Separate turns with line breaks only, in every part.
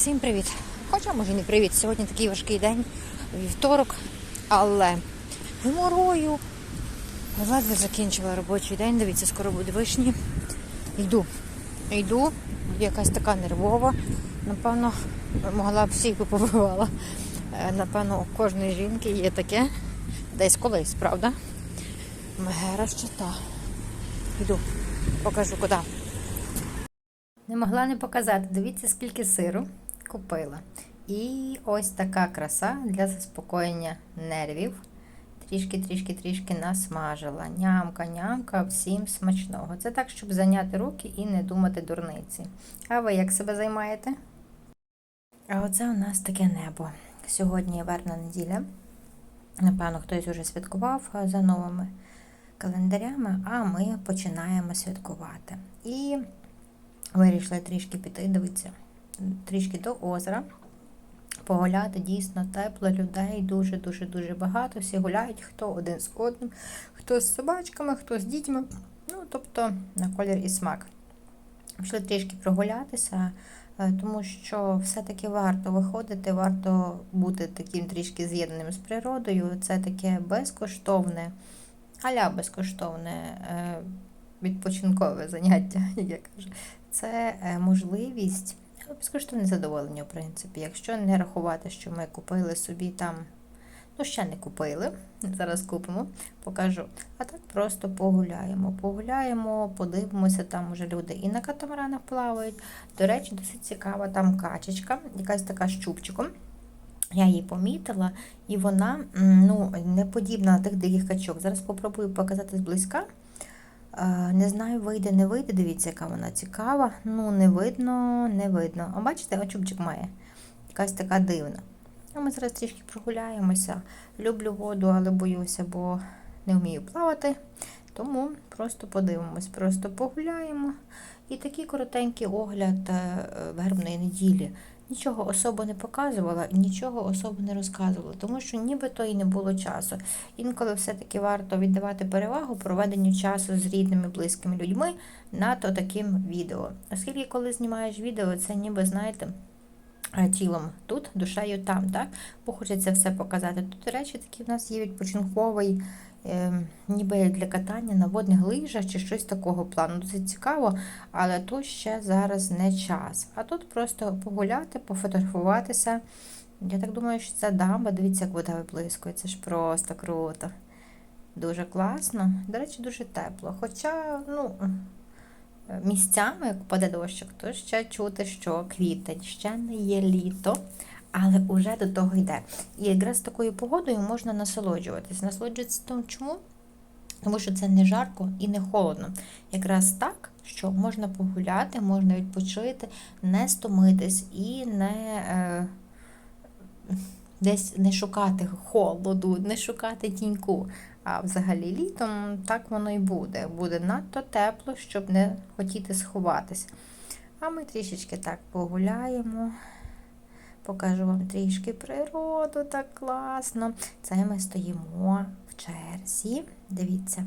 Всім привіт! Хоча може не привіт. Сьогодні такий важкий день, вівторок, але геморою. Ледве закінчила робочий день. Дивіться, скоро буде вишні. Йду. Йду, якась така нервова. Напевно, могла б всіх би побивала. Е, Напевно, у кожної жінки є таке. Десь колись, правда? Мегера щита. Йду, покажу куди. Не могла не показати. Дивіться, скільки сиру купила. І ось така краса для заспокоєння нервів. Трішки, трішки, трішки насмажила. Нямка, нямка, всім смачного. Це так, щоб зайняти руки і не думати дурниці. А ви як себе займаєте? А оце у нас таке небо. Сьогодні вербна неділя. Напевно, хтось вже святкував за новими календарями, а ми починаємо святкувати. І вирішили трішки піти, дивіться, трішки до озера. Погуляти дійсно тепло, людей дуже-дуже дуже багато. Всі гуляють, хто один з одним, хто з собачками, хто з дітьми. Ну, тобто на колір і смак. Пішли трішки прогулятися, е, тому що все-таки варто виходити, варто бути таким трішки з'єднаним з природою. Це таке безкоштовне, аля безкоштовне е, відпочинкове заняття, як я кажу. Це е, можливість, безкоштовне задоволення, в принципі. Якщо не рахувати, що ми купили собі там, ну ще не купили, зараз купимо, покажу. А так просто погуляємо. Погуляємо, подивимося, там уже люди і на катамаранах плавають. До речі, досить цікава там качечка, якась така з чубчиком. Я її помітила, і вона ну, не подібна на тих диких качок. Зараз спробую показати зблизька. Е, Не знаю, вийде, не вийде. Дивіться, яка вона цікава. Ну, не видно, не видно. А бачите, очубчик має. Якась така дивна. Ми зараз трішки прогуляємося. Люблю воду, але боюся, бо не вмію плавати. Тому просто подивимось, просто погуляємо. І такий коротенький огляд е, вербної неділі. Нічого особо не показувала, нічого особо не розказувала, тому що нібито і не було часу. Інколи все-таки варто віддавати перевагу проведенню часу з рідними, близькими людьми над таким відео. Оскільки, коли знімаєш відео, це ніби, знаєте, е, тілом тут, душею там, так? Бо хочеться все показати. Тут, до речі, такий в нас є відпочинковий, ніби для катання на водних лижах чи щось такого плану. Досить цікаво, але тут ще зараз не час. А тут просто погуляти, пофотографуватися. Я так думаю, що це дамба. Дивіться, як вода виблискує. Це ж просто круто. Дуже класно. До речі, дуже тепло. Хоча, ну, місцями, як паде дощик, то ще чути, що квітень, ще не є літо, але вже до того йде. І якраз такою погодою можна насолоджуватись. Насолоджуватися тому чому? Тому що це не жарко і не холодно. Якраз так, що можна погуляти, можна відпочити, не стомитись і не е, десь не шукати холоду, не шукати тіньку. А взагалі літом так воно і буде. Буде надто тепло, щоб не хотіти сховатися. А ми трішечки так погуляємо. Покажу вам трішки природу, так класно. Це ми стоїмо в черзі. Дивіться,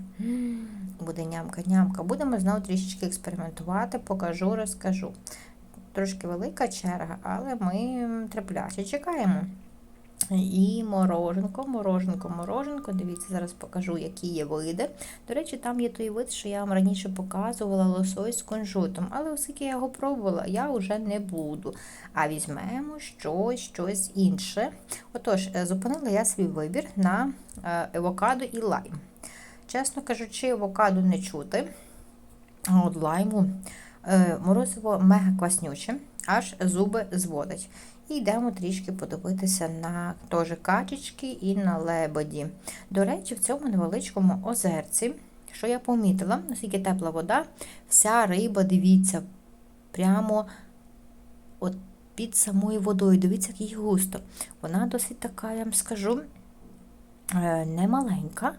буде нямка-нямка. Будемо знову трішечки експериментувати, покажу, розкажу. Трошки велика черга, але ми терпляче чекаємо. І мороженко, мороженко, мороженко. Дивіться, зараз покажу, які є види. До речі, там є той вид, що я вам раніше показувала лосось з кунжутом. Але оскільки я його пробувала, я вже не буду. А візьмемо щось, щось інше. Отож, е, зупинила я свій вибір на е, авокадо і лайм. Чесно кажучи, авокадо не чути. А от лайму е, морозиво мега кваснюче, аж зуби зводить. І йдемо трішки подивитися на теж качечки і на лебеді. До речі, в цьому невеличкому озерці, що я помітила, наскільки тепла вода, вся риба, дивіться, прямо от під самою водою. Дивіться, як їй густо. Вона досить така, я вам скажу, е, немаленька.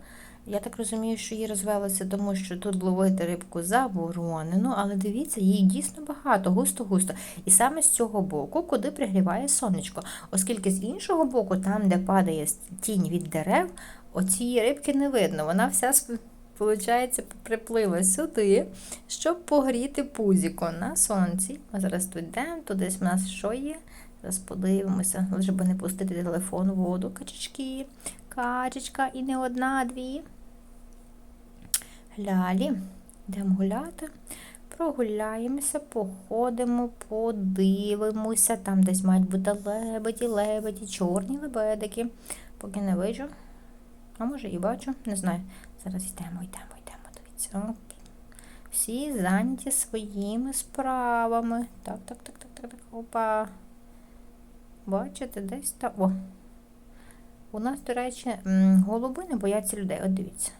Я так розумію, що її розвелося, тому що тут ловити рибку заборонено, але дивіться, її дійсно багато, густо-густо. І саме з цього боку, куди пригріває сонечко. Оскільки з іншого боку, там, де падає тінь від дерев, оцієї рибки не видно. Вона вся Получається, приплила сюди, щоб погріти пузіко на сонці. Ми зараз тут йдемо, тут десь в нас що є. Зараз подивимося, лише би не пустити телефон у воду. Качечки, качечка, і не одна, а дві. Глялі, йдемо гуляти. Прогуляємося, походимо, подивимося. Там десь мають бути лебеді, лебеді, чорні лебедики. Поки не бачу. А може і бачу, не знаю. Зараз йдемо, йдемо, йдемо. Дивіться. Оп. Всі зайняті своїми справами. Так, так, так, так, так, так. Опа. Бачите, десь там. О. У нас, до речі, голуби не бояться людей. От дивіться.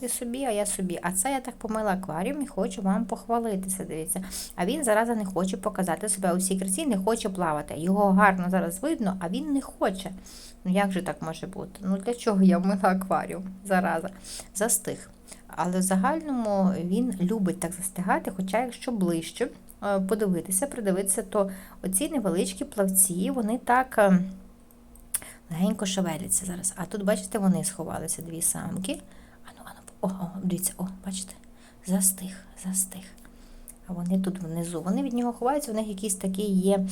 Ти собі, а я собі. А це я так помила акваріум і хочу вам похвалитися. Дивіться. А він зараза не хоче показати себе у всій красі, не хоче плавати. Його гарно зараз видно, а він не хоче. Ну як же так може бути? Ну для чого я вмила акваріум? Зараза. Застиг. Але в загальному він любить так застигати, хоча якщо ближче е, подивитися, придивитися, то оці невеличкі плавці, вони так. е, Легенько шевеляться зараз. А тут, бачите, вони сховалися, дві самки. О, о, дивіться, о, бачите? Застиг, застиг. А вони тут внизу. Вони від нього ховаються, у них якісь такі є,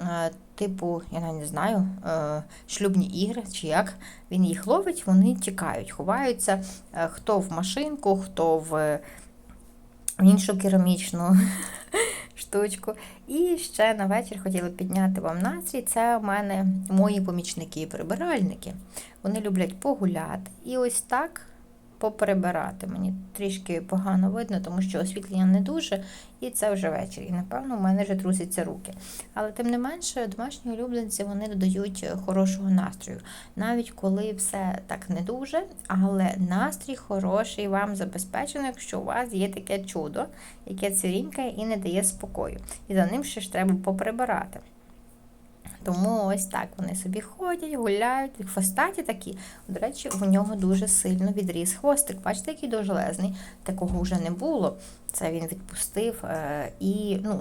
е, типу, я навіть не знаю, е, шлюбні ігри чи як. Він їх ловить, вони тікають, ховаються. Е, хто в машинку, хто в, е, в іншу керамічну штучку. І ще на вечір хотіла підняти вам настрій. Це у мене мої помічники-прибиральники. Вони люблять погуляти. І ось так поприбирати. Мені трішки погано видно, тому що освітлення не дуже, і це вже вечір. І напевно у мене вже трусяться руки. Але тим не менше, домашні улюбленці вони додають хорошого настрою. Навіть коли все так не дуже, але настрій хороший вам забезпечено, якщо у вас є таке чудо, яке цвірінькає і не дає спокою. І за ним ще ж треба поприбирати. Тому ось так вони собі ходять, гуляють, хвостаті такі. До речі, у нього дуже сильно відріс хвостик. Бачите, який довжелезний. Такого вже не було. Це він відпустив. е, І ну,